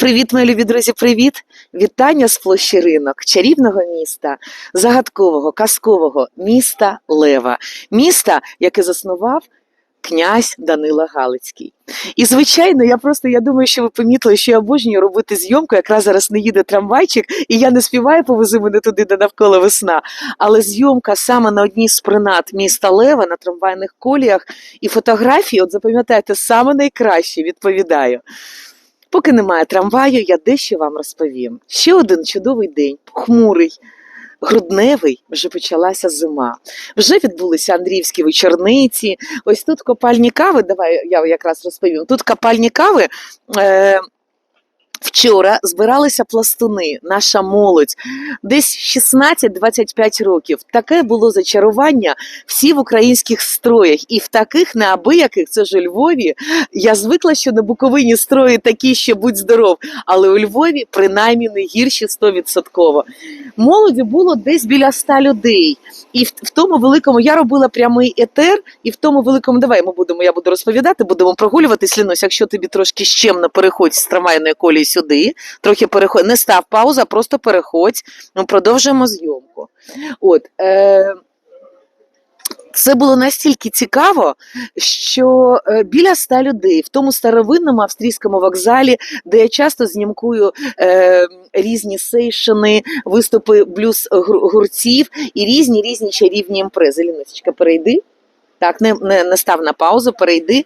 Привіт, мої любі друзі, привіт! Вітання з площі ринок, чарівного міста, загадкового, казкового міста Лева, міста, яке заснував князь Данила Галицький. І, звичайно, я просто я думаю, що ви помітили, що я обожнюю робити зйомку. Якраз зараз не їде трамвайчик, і я не співаю повези мене туди, де навколо весна. Але зйомка саме на одній з принад міста Лева на трамвайних коліях і фотографії, от запам'ятайте, саме найкраще відповідаю. Поки немає трамваю, я дещо вам розповім. Ще один чудовий день, хмурий, грудневий, вже почалася зима. Вже відбулися Андріївські вечорниці. Ось тут копальні кави. Давай я якраз розповім. Тут копальні кави. Е- Вчора збиралися пластуни, наша молодь, десь 16-25 років. Таке було зачарування всі в українських строях, і в таких неабияких, це ж у Львові. Я звикла, що на Буковині строї такі, що будь здоров, але у Львові принаймні не гірші 100%. Молоді було десь біля 100 людей. І в, в тому великому я робила прямий етер, і в тому великому давай ми будемо. Я буду розповідати, будемо прогулюватись. Лінусь, якщо тобі трошки щемно переходь з трамвайної колії сюди, трохи переходь. Не став пауза, просто переходь. Ми продовжуємо зйомку. От. Е- це було настільки цікаво, що е, біля ста людей в тому старовинному австрійському вокзалі, де я часто знімкую е, різні сейшини, виступи блюз гур- гурців і різні різні чарівні імпрези. Ліночка, перейди. Так, не, не, не став на паузу, перейди.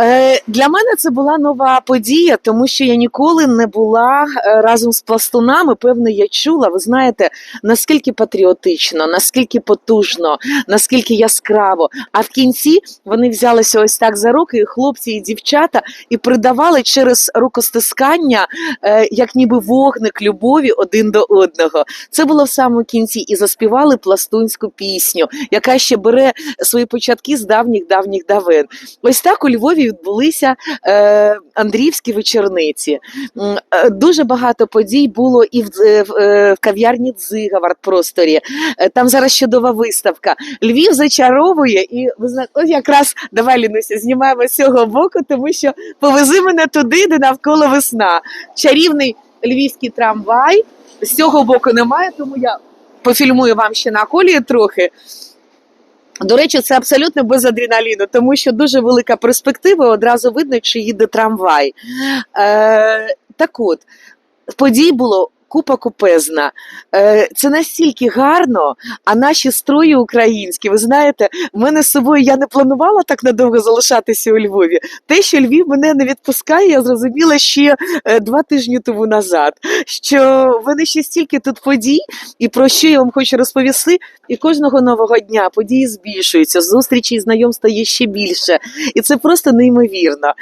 Е, для мене це була нова подія, тому що я ніколи не була е, разом з пластунами. Певно, я чула. Ви знаєте, наскільки патріотично, наскільки потужно, наскільки яскраво. А в кінці вони взялися ось так за руки, і хлопці і дівчата, і придавали через рукостискання, е, як ніби вогник любові один до одного. Це було в самому кінці, і заспівали пластунську пісню, яка ще бере свої початки з давніх давніх давен. Ось так у Львові відбулися е, Андріївські вечорниці. Е, Дуже багато подій було і в, е, кав'ярні Дзига арт-просторі. Е, Там зараз чудова виставка. Львів зачаровує, і ви знаєте, от якраз давай Лінуся, знімаємо з цього боку, тому що повези мене туди, де навколо весна. Чарівний львівський трамвай. З цього боку немає, тому я пофільмую вам ще на колії трохи. До речі, це абсолютно без адреналіну, тому що дуже велика перспектива. Одразу видно, чи їде трамвай. Е, так от, подій було. Купа купезна. Е, Це настільки гарно, а наші строї українські. Ви знаєте, в мене з собою я не планувала так надовго залишатися у Львові. Те, що Львів мене не відпускає, я зрозуміла ще е, два тижні тому назад. Що в мене ще стільки тут подій, і про що я вам хочу розповісти. І кожного нового дня події збільшуються, зустрічі і знайомства є ще більше. І це просто неймовірно.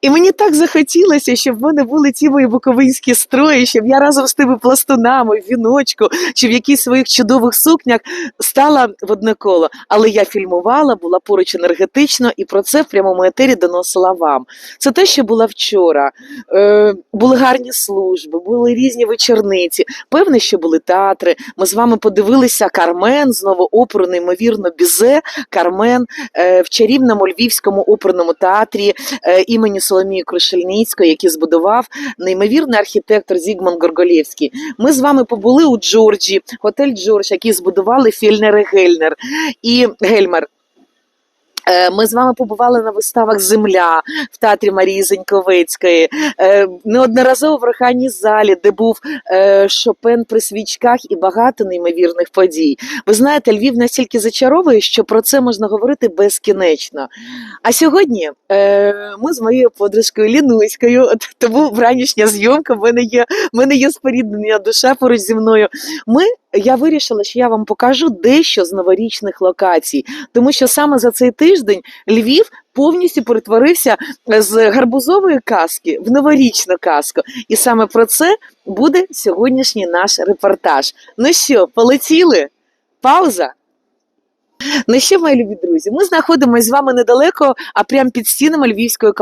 І мені так захотілося, щоб в мене були ті мої буковинські строї, щоб я разом з тими пластунами в віночку чи в якихось своїх чудових сукнях стала в одне коло. Але я фільмувала, була поруч енергетично і про це в прямому етері доносила вам. Це те, що було вчора. Е, були гарні служби, були різні вечорниці. Певне, що були театри. Ми з вами подивилися Кармен, знову оперу, неймовірно, Бізе, Кармен е, в чарівному львівському оперному театрі е, імені Соломії Крушельницької, який збудував неймовірний архітектор Зігмунд Горголєвський. Ми з вами побули у Джорджі, готель Джордж, який збудували Фільнер і Гельнер і Гельмер. Е, Ми з вами побували на виставах Земля в театрі Марії Зеньковецької, Е, неодноразово в Раханій залі, де був е, Шопен при свічках і багато неймовірних подій. Ви знаєте, Львів настільки зачаровує, що про це можна говорити безкінечно. А сьогодні ми з моєю подружкою Лінуською, тому вранішня зйомка, в мене є, в мене є споріднена душа поруч зі мною. Ми, я вирішила, що я вам покажу дещо з новорічних локацій, тому що саме за цей тиждень Львів повністю перетворився з гарбузової казки в новорічну казку. І саме про це буде сьогоднішній наш репортаж. Ну що, полетіли? Пауза. Ну що, мої любі друзі, ми знаходимося з вами недалеко, а прямо під стінами львівської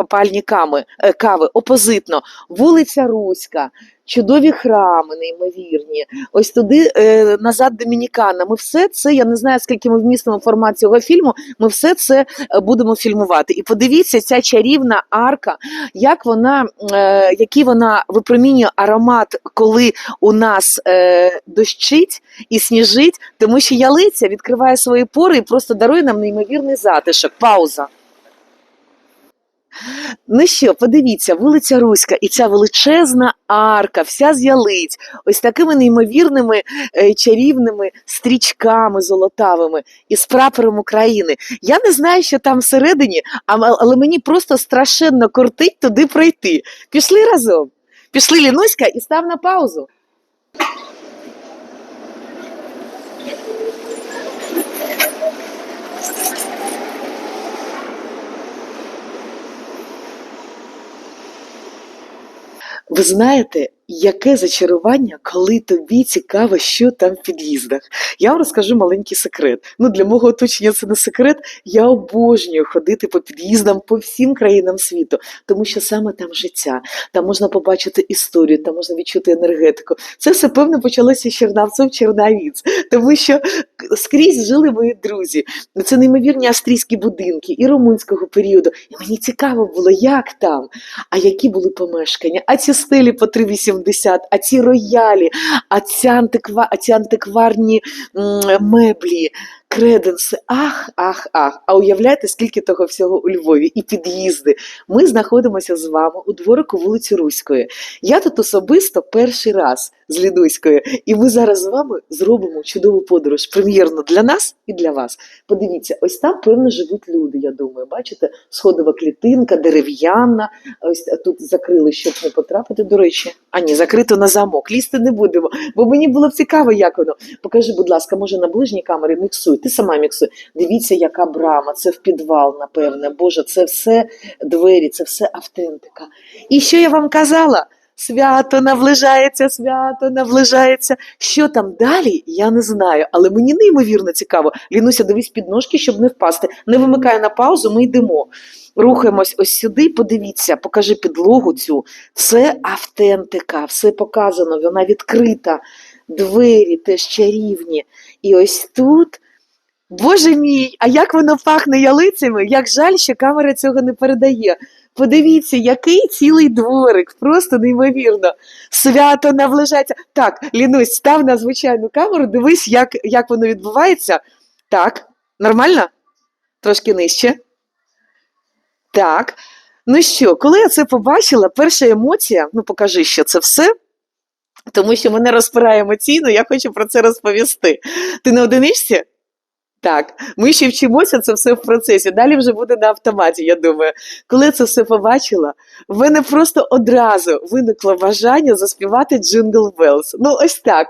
ками, е, кави, опозитно, вулиця Руська. Чудові храми, неймовірні. Ось туди е, назад Домінікана. Ми все це, я не знаю, скільки ми вмістимо формат цього фільму. Ми все це е, будемо фільмувати. І подивіться, ця чарівна арка, як вона, е, який вона випромінює аромат, коли у нас е, дощить і сніжить, тому що ялиця відкриває свої пори і просто дарує нам неймовірний затишок. Пауза. Ну що, подивіться, вулиця Руська і ця величезна арка, вся з ялиць, ось такими неймовірними е, чарівними стрічками золотавими і з прапором України. Я не знаю, що там всередині, але мені просто страшенно кортить туди пройти. Пішли разом. Пішли Лінуська і став на паузу. Ви знаєте, яке зачарування, коли тобі цікаво, що там в під'їздах. Я вам розкажу маленький секрет. Ну, для мого оточення це не секрет. Я обожнюю ходити по під'їздам по всім країнам світу, тому що саме там життя, там можна побачити історію, там можна відчути енергетику. Це все певно почалося з Чернавців Чернавіць, тому що скрізь жили мої друзі. Це неймовірні австрійські будинки і румунського періоду. І мені цікаво було, як там, а які були помешкання, а ці стелі по 3,80, а ці роялі, а ці, антиква, а ці антикварні меблі, креденси. Ах, ах, ах. А уявляєте, скільки того всього у Львові і під'їзди. Ми знаходимося з вами у дворику вулиці Руської. Я тут особисто перший раз з Лідуською, і ми зараз з вами зробимо чудову подорож, прем'єрну для нас і для вас. Подивіться, ось там певно живуть люди. Я думаю, бачите, сходова клітинка, дерев'яна. Ось тут закрили, щоб не потрапити. До речі, а ні, закрито на замок. Лізти не будемо, бо мені було б цікаво, як воно. Покажи, будь ласка, може на ближній камері міксуй. Ти сама міксуй. Дивіться, яка брама, це в підвал, напевне. Боже, це все двері, це все автентика. І що я вам казала? Свято наближається, свято наближається. Що там далі, я не знаю, але мені неймовірно цікаво. Лінуся, дивись під ножки, щоб не впасти. Не вимикай на паузу, ми йдемо. Рухаємось ось сюди, подивіться, покажи підлогу цю. Це автентика, все показано, вона відкрита, двері теж чарівні. І ось тут. Боже мій, а як воно пахне ялицями? Як жаль, що камера цього не передає. Подивіться, який цілий дворик, просто неймовірно. Свято наближається. Так, Лінусь, став на звичайну камеру, дивись, як, як воно відбувається. Так, нормально? Трошки нижче. Так. Ну що, коли я це побачила, перша емоція, ну покажи, що це все. Тому що мене розпирає емоційно, я хочу про це розповісти. Ти на одиничці? Так, ми ще вчимося це все в процесі. Далі вже буде на автоматі, я думаю. Коли це все побачила, в мене просто одразу виникло бажання заспівати Джингл Bells. Ну, ось так.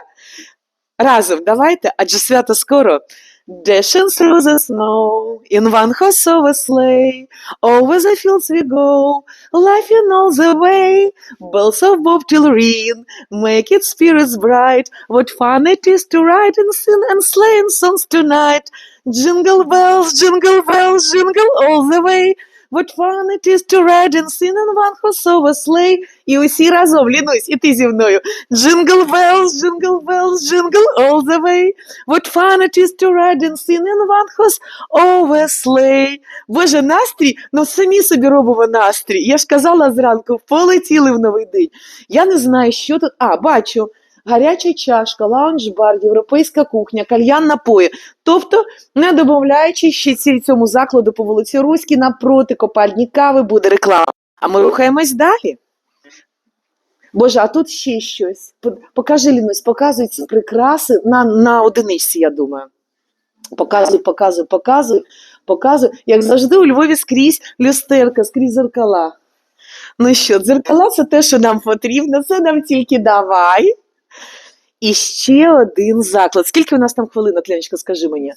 Разом давайте, адже свято скоро. Dashing through the snow in one horse of a sleigh, over the fields we go, laughing all the way. Bells of bobtail ring, make its spirits bright. What fun it is to ride and sing and in songs tonight. Jingle bells, jingle bells, jingle all the way. What fun it is to ride and sing in one horse of a sleigh. І усі разом, Лінусь, і ти зі мною. Jingle bells, jingle bells, jingle all the way. What fun it is to ride and sing in one horse of a sleigh. Боже, настрій, ну самі собі робимо настрій. Я ж казала зранку, полетіли в новий день. Я не знаю, що тут. А, бачу. Гаряча чашка, лаунж-бар, європейська кухня, кальян напої. Тобто, не додаючи ще цьому закладу по вулиці Руській, напроти копальні кави буде реклама. А ми рухаємось далі. Боже, а тут ще щось. Покажи, Лінусь, показуй ці прикраси на, на одиничці, я думаю. Показуй, показуй, показуй, показуй. Як завжди, у Львові скрізь люстерка, скрізь зеркала. Ну що, дзеркала це те, що нам потрібно, це нам тільки давай. І ще один заклад. Скільки у нас там хвилинок, Леночка, скажи мені?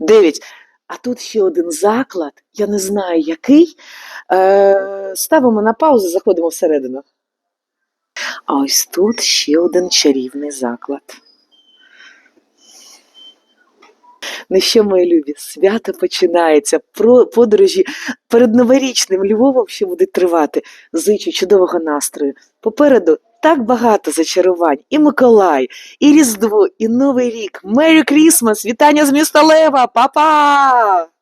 Дев'ять. А тут ще один заклад, я не знаю який. Е, ставимо на паузу, заходимо всередину. А ось тут ще один чарівний заклад. Ну що, мої любі, свято починається. Про подорожі перед новорічним Львовом ще будуть тривати. Зичу чудового настрою. Попереду так багато зачарувань. І Миколай, і Різдво, і Новий рік. Мері Крісмас! Вітання з міста Лева! Па-па!